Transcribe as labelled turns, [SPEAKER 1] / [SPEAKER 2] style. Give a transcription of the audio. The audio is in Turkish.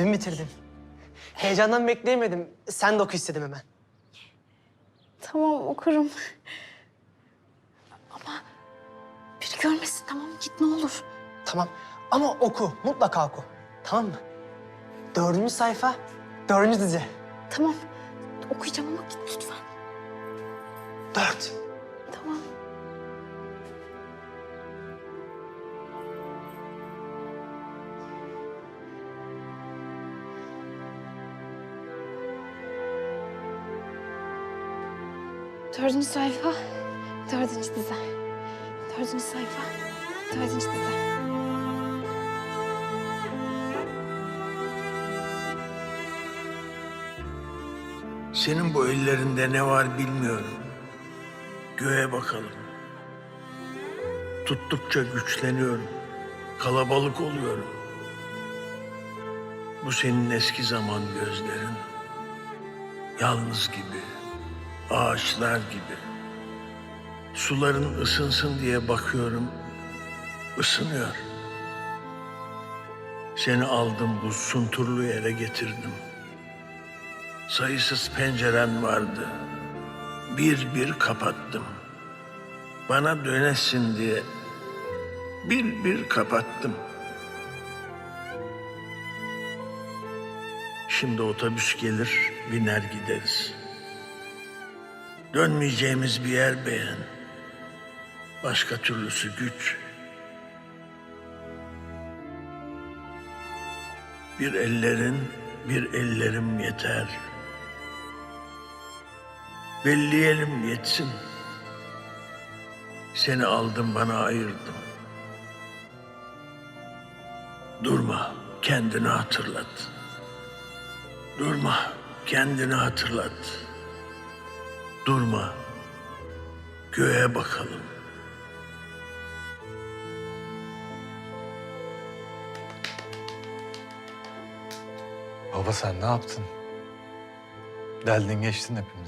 [SPEAKER 1] Dün bitirdim. Heyecandan bekleyemedim. Sen de oku istedim hemen.
[SPEAKER 2] Tamam okurum. Ama biri görmesin tamam mı? Git ne olur.
[SPEAKER 1] Tamam ama oku. Mutlaka oku. Tamam mı? Dördüncü sayfa, dördüncü dizi.
[SPEAKER 2] Tamam okuyacağım ama git lütfen.
[SPEAKER 1] Dört.
[SPEAKER 2] Dördüncü sayfa, dördüncü dizi. Dördüncü sayfa, dördüncü dizi.
[SPEAKER 3] Senin bu ellerinde ne var bilmiyorum. Göğe bakalım. Tuttukça güçleniyorum. Kalabalık oluyorum. Bu senin eski zaman gözlerin. Yalnız gibi, ağaçlar gibi. Suların ısınsın diye bakıyorum. Isınıyor. Seni aldım bu sunturlu yere getirdim. Sayısız penceren vardı. Bir bir kapattım. Bana dönesin diye bir bir kapattım. Şimdi otobüs gelir, biner gideriz. Dönmeyeceğimiz bir yer beğen. Başka türlüsü güç. Bir ellerin, bir ellerim yeter. Belleyelim yetsin. Seni aldım bana ayırdım. Durma, kendini hatırlat. Durma, kendini hatırlat. Durma, göğe bakalım.
[SPEAKER 4] Baba sen ne yaptın? Deldin geçtin hepimizi.